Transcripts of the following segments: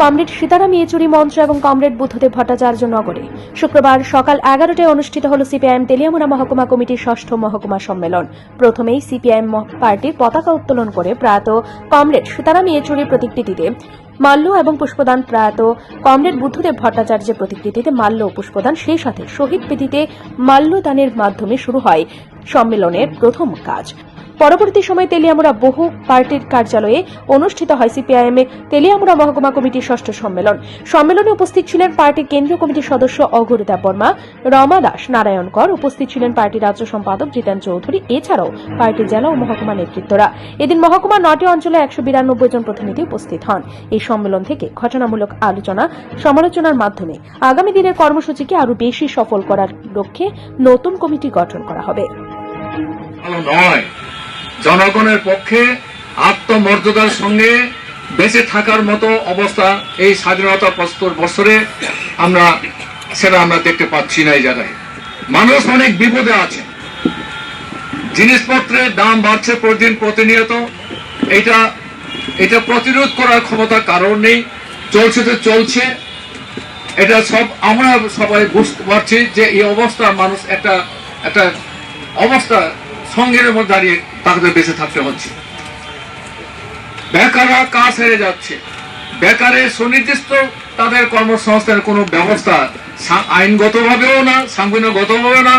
Comrade Sitaram Yechury মঞ্চ এবং comrade Buddhadeb Bhattacharya নগরে। শুক্রবার সকাল এগারোটায় অনুষ্ঠিত হল সিপিআইএম তেলিয়ামুড়া মহকুমা কমিটির ষষ্ঠ মহকুমা সম্মেলন। প্রথমেই সিপিআইএম পার্টির পতাকা উত্তোলন করে প্রয়াত কমরেড সীতারাম ইয়েচুরির প্রতিকৃতিতে মাল্য এবং পুষ্পদান প্রয়াত কমরেড বুদ্ধদেব ভট্টাচার্যের প্রতিকৃতিতে মাল্য ও পুষ্পদান, সেই সাথে শহীদ বেদিতে মাল্যদানের মাধ্যমে শুরু হয় সম্মেলনের প্রথম কাজ। পরবর্তী সময়ে তেলিয়ামুড়া বহু পার্টির কার্যালয়ে অনুষ্ঠিত হয় সিপিআইএম তেলিয়ামুড়া মহকুমা কমিটির ষষ্ঠ সম্মেলন। সম্মেলনে উপস্থিত ছিলেন পার্টির কেন্দ্রীয় কমিটির সদস্য অঘোরিতা বর্মা, রমা দাস, নারায়ণ কর, উপস্থিত ছিলেন পার্টির রাজ্য সম্পাদক জিতেন চৌধুরী, এছাড়াও পার্টির জেলা ও মহকুমা নেতৃত্বরা। এদিন মহকুমা নটি অঞ্চলে একশো বিরানব্বই জন প্রতিনিধি উপস্থিত হন। এই সম্মেলন থেকে ঘটনামূলক আলোচনা, সমালোচনার মাধ্যমে আগামী দিনের কর্মসূচিকে আরও বেশি সফল করার লক্ষ্যে নতুন কমিটি গঠন করা হবে। জনগণের পক্ষে আত্মমর্যাদার সঙ্গে বেঁচে থাকার মতো অবস্থা এই স্বাধীনতা পঁচাত্তর বছরে আমরা, সেটা আমরা দেখতে পাচ্ছি না এই জায়গায়। মানুষ অনেক বিপদে আছে। জিনিসপত্রের দাম বাড়ছে প্রতিদিন প্রতিনিয়ত। এটা এটা প্রতিরোধ করার ক্ষমতা কারণ নেই। চলছে তো চলছে। এটা সব, আমরা সবাই বুঝতে পারছি যে এই অবস্থা মানুষ একটা একটা অবস্থা সঙ্গের মধ্যে দাঁড়িয়ে তাদের বেঁচে থাকতে হচ্ছে। বেকাররা কাজ হেরে যাচ্ছে। বেকারের সুনির্দিষ্ট তাদের কর্মসংস্থানের কোনো ব্যবস্থা আইনগতভাবেও না, সাংবিধানিকগতভাবেও না,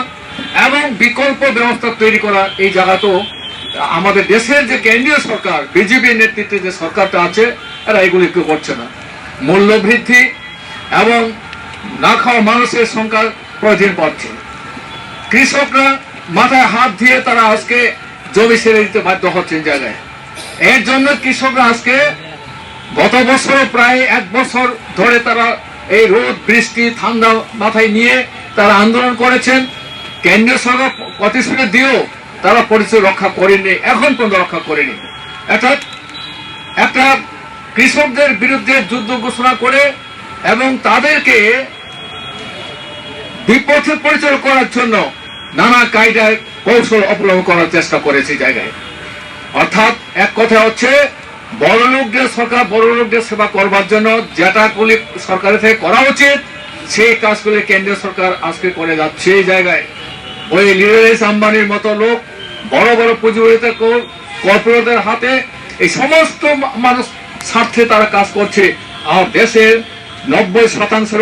এবং বিকল্প ব্যবস্থা তৈরি করা এই জায়গা তো আমাদের দেশের যে কেন্দ্রীয় সরকার বিজেপি নেতৃত্বে যে সরকারটা আছে, এরা এগুলি কেউ করছে না। মূল্য বৃদ্ধি এবং না খাওয়া মানুষের সংখ্যা প্রতিদিন পাচ্ছে কৃষকরা মাথায় হাত দিয়ে তারা আজকে জমি ছেড়ে দিতে বাধ্য হচ্ছেন জায়গায়। এর জন্য কৃষকরা আজকে গত বছর প্রায় এক বছর ধরে তারা এই রোদ, বৃষ্টি, ঠান্ডা মাথায় নিয়ে তারা আন্দোলন করেছেন। কেন্দ্রীয় সরকার প্রতিশ্রুতি দিয়েও তারা পরিচয় রক্ষা করেনি এখন পর্যন্ত রক্ষা করেনি। অর্থাৎ একটা কৃষকদের বিরুদ্ধে যুদ্ধ ঘোষণা করে এবং তাদেরকে বিপথে পরিচয় করার জন্য নানা কায়দায় কৌশল অবলম্বন করার চেষ্টা করেছে জায়গায়। অর্থাৎ এক কথা হচ্ছে, বড় লোকদের সরকার, বড় লোকদের সেবা করবার জন্য যেটাগুলি সরকারের থেকে করা উচিত, সেই কাজগুলি কেন্দ্রীয় সরকার আজকে করে যাচ্ছে এই জায়গায়। ওই লিডারেস আম্বানির মতো লোক, বড় বড় পুঁজিপতিদের কর্পোরেটের হাতে এই সমস্ত মানুষ স্বার্থে তারা কাজ করছে। আর দেশের নব্বই শতাংশের